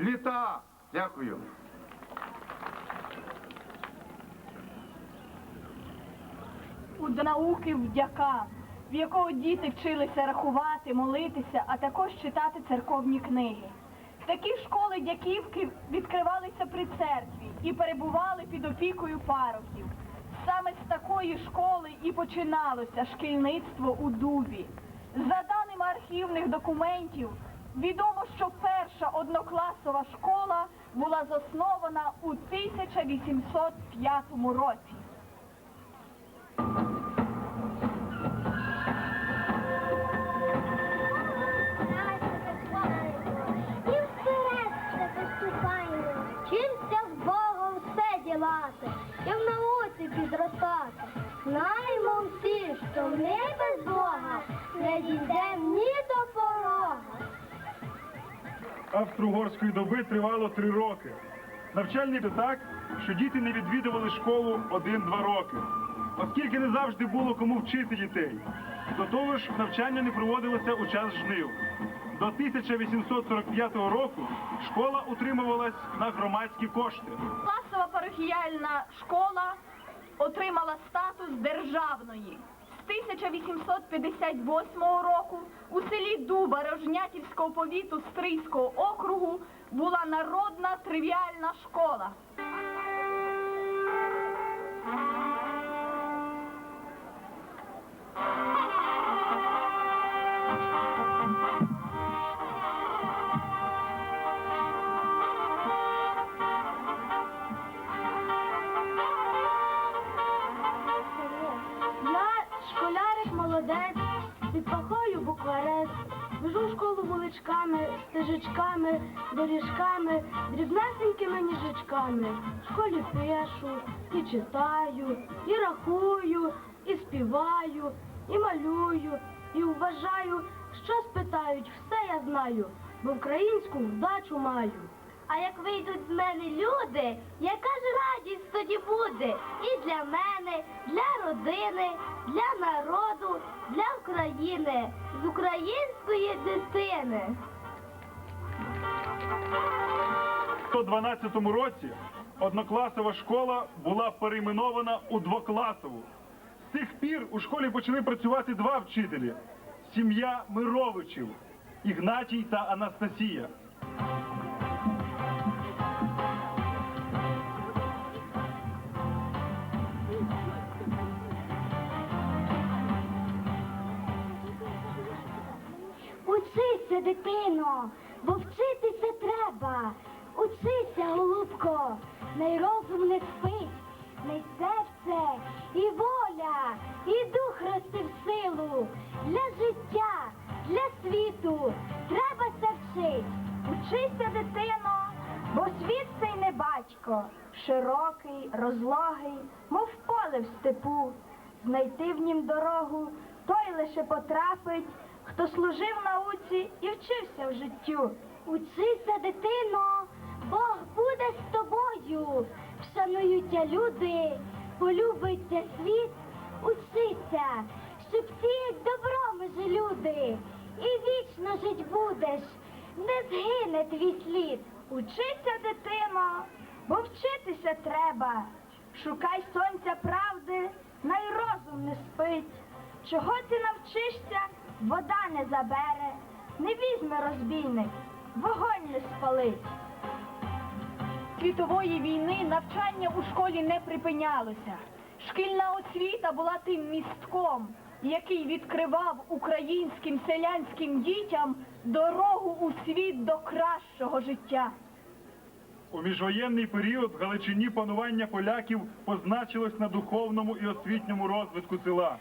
літа. Дякую. у науки вдяка, в якого діти вчилися рахувати, молитися, а також читати церковні книги. Такі школи дяківки відкривалися при церкві і перебували під опікою пароків. Саме з такої школи і починалося шкільництво у Дубі. За даними архівних документів, відомо, що перша однокласова школа була заснована у 1805 році. І вперед все поступаємо, чимся з Богом все ділати, і в науці підростати. Знаємо всі, що ми без Бога не дійдем австро-угорської доби тривало три роки. Навчальний так, що діти не відвідували школу один-два роки, оскільки не завжди було кому вчити дітей. До того ж, навчання не проводилося у час жнив. До 1845 року школа утримувалась на громадські кошти. Класова парохіяльна школа отримала статус державної. З 1858 року у селі Дуба Рожнятівського повіту Стрийського округу була народна тривіальна школа. Стежечками, доріжками, дрібнесенькими ніжечками. В школі пишу, і читаю, і рахую, і співаю, і малюю, і вважаю, що спитають, все я знаю, бо українську вдачу маю. А як вийдуть з мене люди, яка ж радість тоді буде і для мене, для родини, для народу, для України, з української дитини. У 112 році однокласова школа була перейменована у двокласову. З тих пір у школі почали працювати два вчителі сім'я Мировичів Ігнатій та Анастасія. Учися, дитино, бо вчитися треба. Учися, голубко, най розум не спить, най серце і воля, і дух рости в силу. Для життя, для світу треба се вчить. Учися, дитино, бо світ цей не батько, широкий, розлогий, мов поле в степу. Знайти в нім дорогу, той лише потрапить, хто служив науці і вчився в життю. Учися, дитино, Бог буде з тобою. Вшануються люди, полюбиться світ. Учися, щоб сіять добро межи люди. І вічно жить будеш, не згине твій слід. Учися, дитино, бо вчитися треба. Шукай сонця правди, най розум не спить. Чого ти навчишся, вода не забере, не візьме розбійник, вогонь не спалить. Світової війни навчання у школі не припинялося. Шкільна освіта була тим містком, який відкривав українським селянським дітям дорогу у світ до кращого життя. У міжвоєнний період в Галичині панування поляків позначилось на духовному і освітньому розвитку села.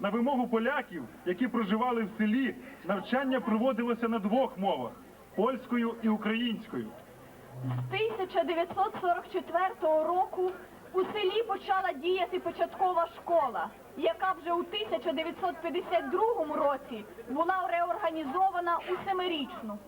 На вимогу поляків, які проживали в селі, навчання проводилося на двох мовах польською і українською. З 1944 року у селі почала діяти початкова школа, яка вже у 1952 році була реорганізована у семирічну.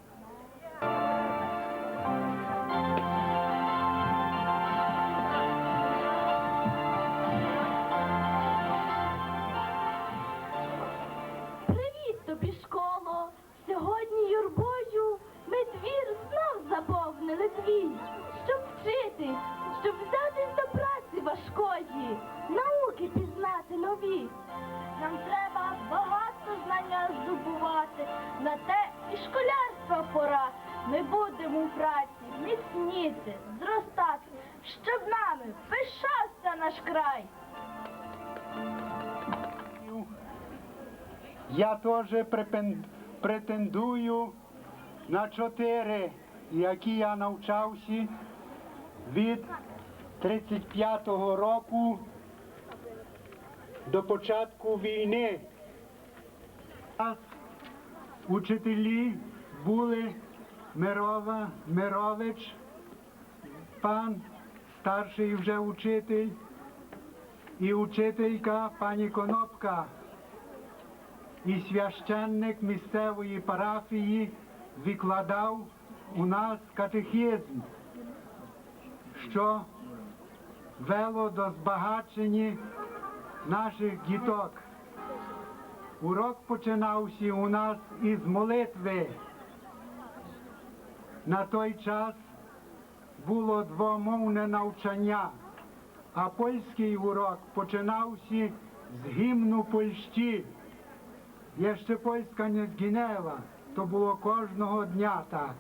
Теж претендую на чотири, які я навчався від 35-го року до початку війни. Учителі були Мирова, Мирович, пан старший вже учитель і учителька пані Конопка і священник місцевої парафії викладав у нас катехизм, що вело до збагачення наших діток. Урок починався у нас із молитви. На той час було двомовне навчання, а польський урок починався з гімну Польщі. Jeszcze Polska nie zginęła. To było кожного дня так.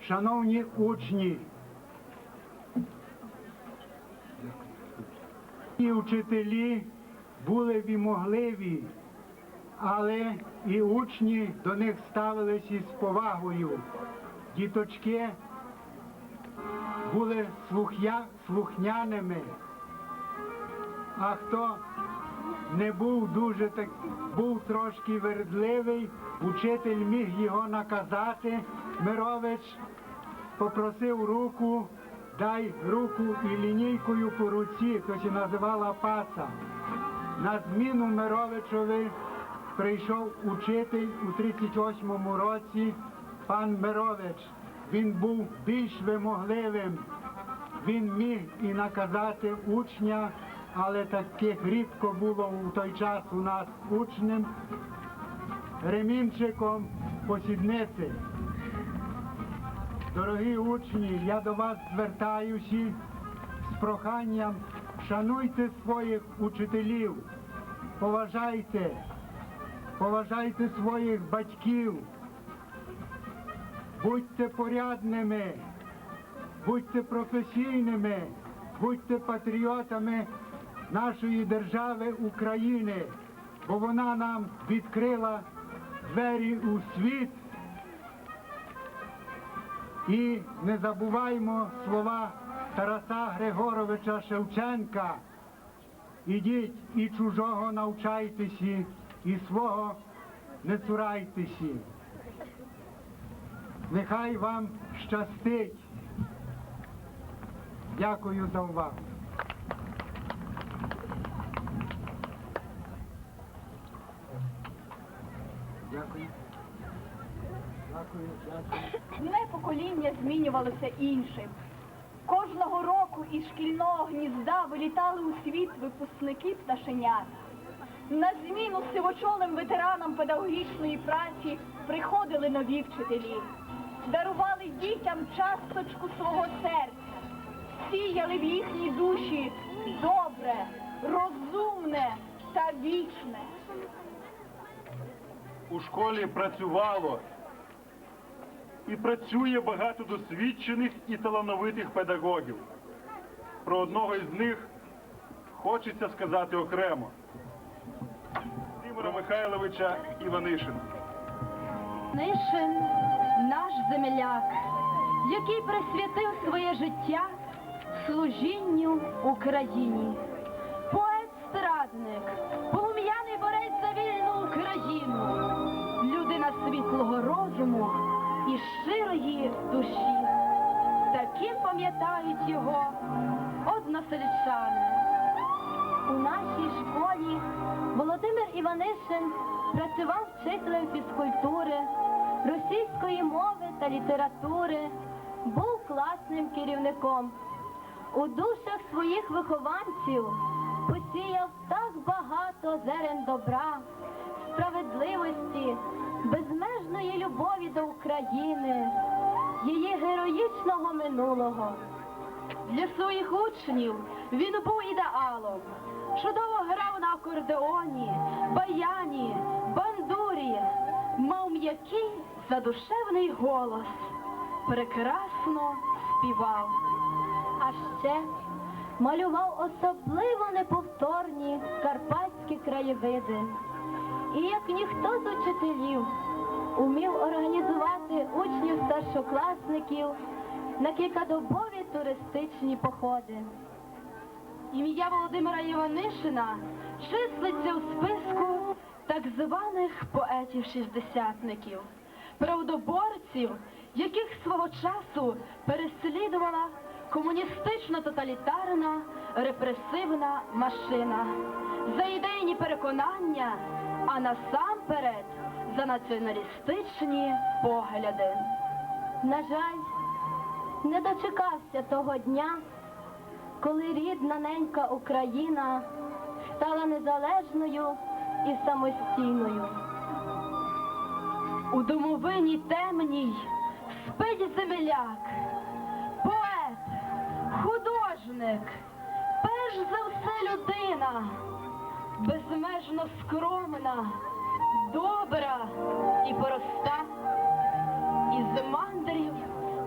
Шановні учні, і вчителі були вимогливі, але і учні до них ставилися з повагою. Діточки були слух'я, слухняними. А хто не був дуже так, був трошки вередливий, учитель міг його наказати. Мирович попросив руку, дай руку і лінійкою по руці, то się називала паца. На зміну Мировичові прийшов учитель у 38-му році, пан Мирович. Він був більш вимогливим. Він міг і наказати учня, але таких рідко було у той час у нас учнем, ремінчиком посідниці. Дорогі учні, я до вас звертаюся з проханням, шануйте своїх учителів, поважайте, поважайте своїх батьків, будьте порядними, будьте професійними, будьте патріотами нашої держави України, бо вона нам відкрила двері у світ. І не забуваймо слова Тараса Григоровича Шевченка. Ідіть і чужого навчайтеся, і свого не цурайтеся. Нехай вам щастить. Дякую за увагу. Дякую. Покоління змінювалося іншим. Кожного року із шкільного гнізда вилітали у світ випускники пташенят. На зміну сивочолим ветеранам педагогічної праці приходили нові вчителі, дарували дітям часточку свого серця, сіяли в їхній душі добре, розумне та вічне. У школі працювало і працює багато досвідчених і талановитих педагогів. Про одного із них хочеться сказати окремо. Володимира Михайловича Іванишина. Нишин наш земляк, який присвятив своє життя служінню Україні. Поет-страдник, полум'яний борець за вільну Україну, світлого розуму і щирої душі. Таким пам'ятають його односельчани. У нашій школі Володимир Іванишин працював вчителем фізкультури, російської мови та літератури, був класним керівником. У душах своїх вихованців посіяв так багато зерен добра, справедливості, безмежної любові до України, її героїчного минулого. Для своїх учнів він був ідеалом. Чудово грав на акордеоні, баяні, бандурі, мав м'який задушевний голос, прекрасно співав. А ще малював особливо неповторні карпатські краєвиди. І як ніхто з учителів умів організувати учнів старшокласників на кількадобові туристичні походи. Ім'я Володимира Іванишина числиться у списку так званих поетів-шістдесятників, правдоборців, яких свого часу переслідувала комуністично-тоталітарна репресивна машина за ідейні переконання, а насамперед за націоналістичні погляди. На жаль, не дочекався того дня, коли рідна ненька Україна стала незалежною і самостійною. У домовині темній спить земляк, поет, художник, перш за все людина, безмежно скромна, добра і проста, із мандрів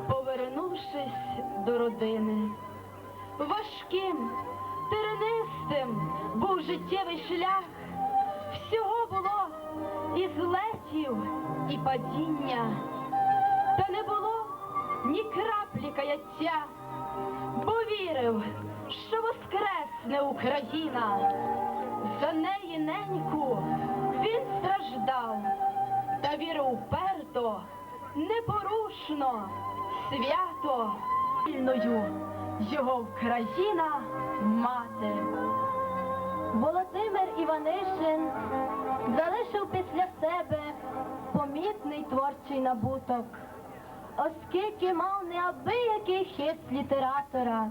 повернувшись до родини. Важким, тернистим був життєвий шлях, всього було і злетів, і падіння, та не було ні краплі каяття, бо вірив, що воскресне Україна. За неї неньку він страждав, та вірив уперто, непорушно, свято, вільною його Україна мати. Володимир Іванишин залишив після себе помітний творчий набуток, оскільки мав неабиякий хист літератора.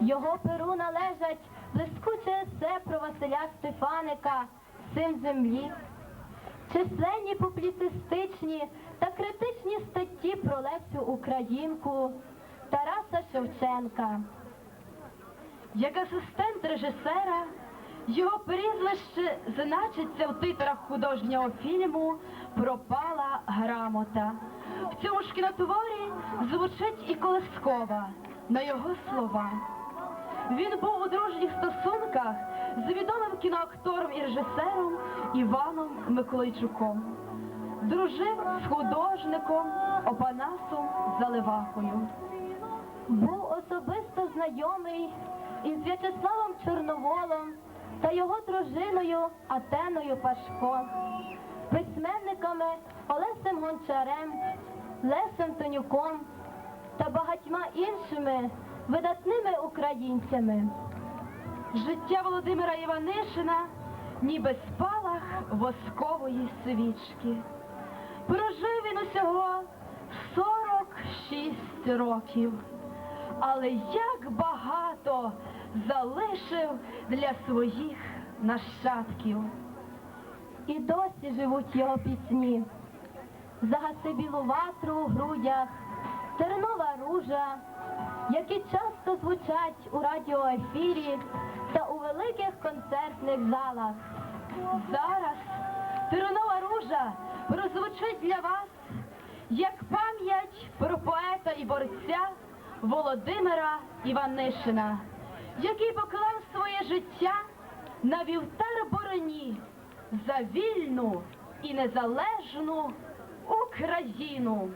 Його перу належать блискуче есе про Василя Стефаника, син землі, численні публіцистичні та критичні статті про Лесю Українку, Тараса Шевченка. Як асистент режисера, його прізвище значиться в титрах художнього фільму Пропала грамота. В цьому ж кінотворі звучить і Колескова на його слова. Він був у дружніх стосунках з відомим кіноактором і режисером Іваном Миколайчуком. Дружив з художником Опанасом Заливахою. Був особисто знайомий із В'ячеславом Чорноволом та його дружиною Атеною Пашко, письменниками Олесем Гончарем, Лесем Тонюком та багатьма іншими видатними українцями. Життя Володимира Іванишина ніби спалах воскової свічки. Прожив він усього 46 років. Але як багато залишив для своїх нащадків. І досі живуть його пісні. Загаси білу ватру у грудях, тернова ружа, які часто звучать у радіоефірі та у великих концертних залах. Зараз Тернова ружа прозвучить для вас як пам'ять про поета і борця Володимира Іванишина, який поклав своє життя на вівтар бороні за вільну і незалежну Україну.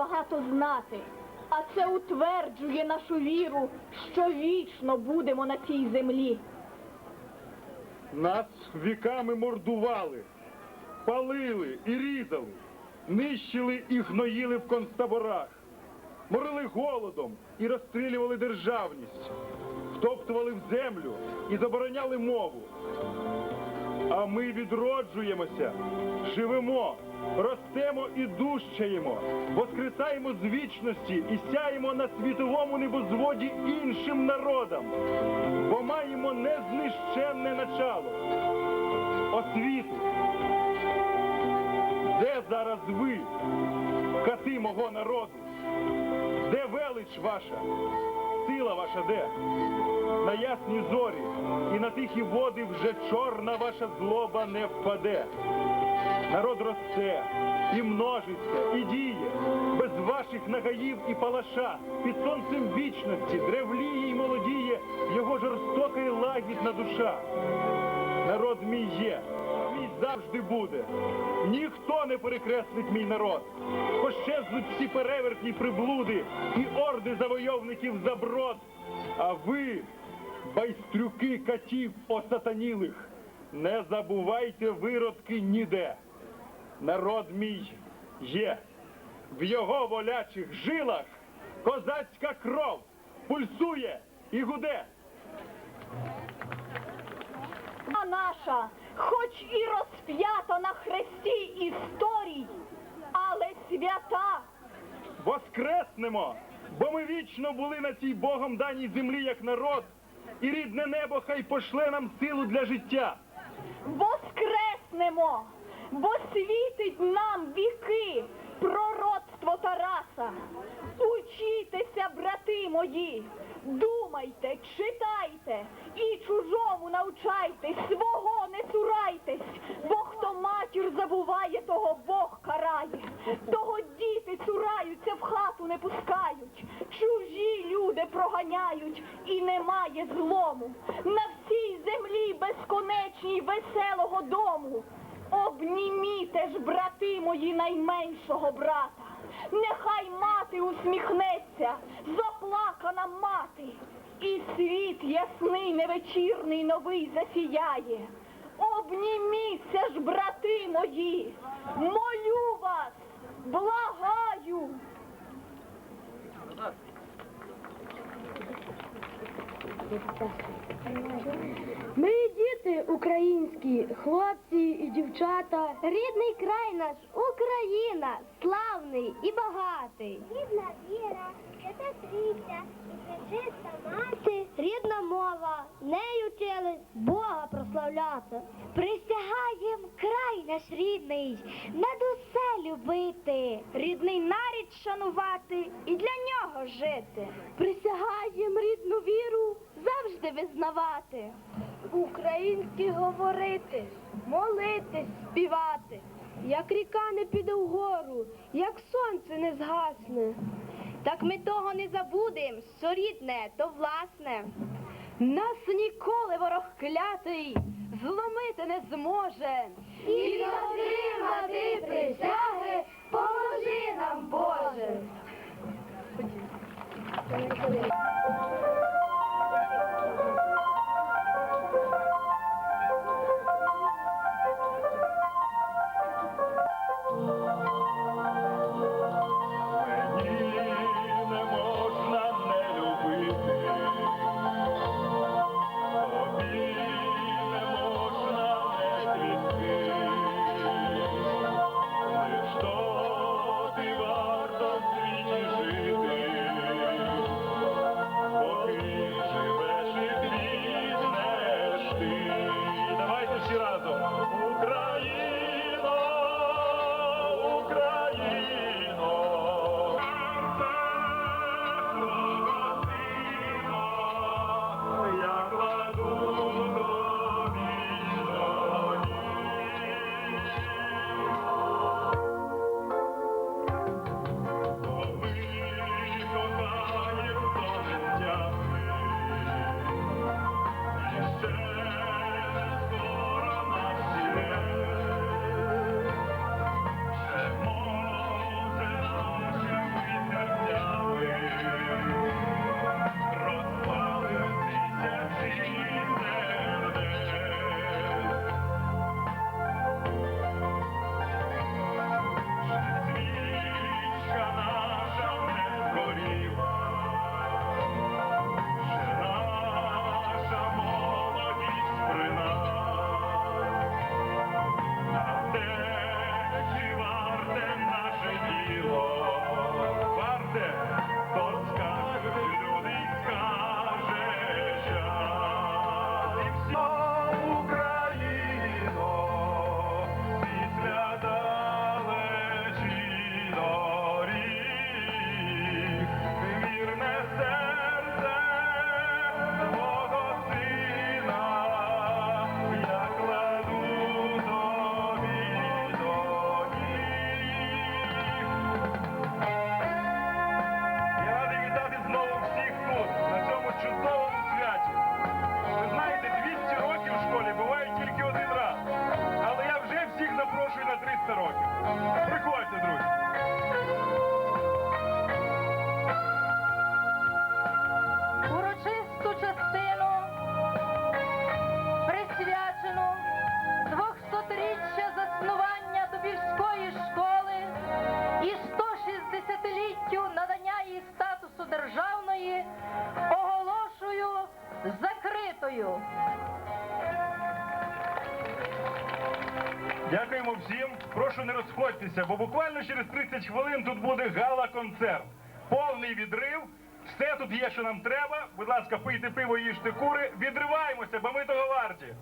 Небагато знати, а це утверджує нашу віру, що вічно будемо на цій землі. Нас віками мордували, палили і різали, нищили і гноїли в концтаборах, морили голодом і розстрілювали державність, втоптували в землю і забороняли мову. А ми відроджуємося, живемо, ростемо і дужчаємо, воскресаємо з вічності і сяємо на світовому небозводі іншим народам, бо маємо незнищенне начало освіту. Де зараз ви, кати мого народу? Де велич ваша? Сила ваша де? На ясні зорі і на тихі води вже чорна ваша злоба не впаде. Народ росте і множиться, і діє, без ваших нагаїв і палаша, під сонцем вічності древліє й молодіє його жорстока і лагідна душа. Народ мій є, мій завжди буде. Ніхто не перекреслить мій народ. Пощезнуть всі перевертні приблуди і орди завойовників заброд. А ви, байстрюки катів осатанілих, не забувайте виродки ніде. Народ мій є. В його волячих жилах козацька кров пульсує і гуде. А наша, хоч і розп'ята на хресті історій, але свята. Воскреснемо, бо ми вічно були на цій Богом даній землі як народ, і рідне небо хай пошле нам силу для життя. Воскреснемо, бо світить нам віки пророцтво Тараса. Учітеся, брати мої, думайте, читайте і чужому навчайтесь, свого не цурайтесь, бо хто матір забуває, того Бог карає, того діти цураються, в хату не пускають, чужі люди проганяють і немає злому. На всій землі безконечній веселого дому. Обніміте ж, брати мої, найменшого брата. Нехай мати усміхнеться, заплакана мати, і світ ясний, невечірний, новий засіяє. Обніміться ж, брати мої, молю вас, благаю. Ми діти українські, хлопці і дівчата. Рідний край наш Україна, славний і багатий. Рідна віра, свята трійця і пречиста мати. Рідна мова, нею вчили Бога прославляти. Присягаєм край наш рідний, над усе любити. Рідний нарід шанувати і для нього жити. Присягаєм рідну віру завжди визнавати. Українські говорити, молитись, співати. Як ріка не піде вгору, як сонце не згасне. Так ми того не забудем, що рідне, то власне. Нас ніколи ворог клятий зломити не зможе. І дотримати присяги поможи нам, Боже. Прошу не розходьтеся, бо буквально через 30 хвилин тут буде гала-концерт. Повний відрив. Все тут є, що нам треба. Будь ласка, пийте пиво, їжте кури. Відриваємося, бо ми того варті.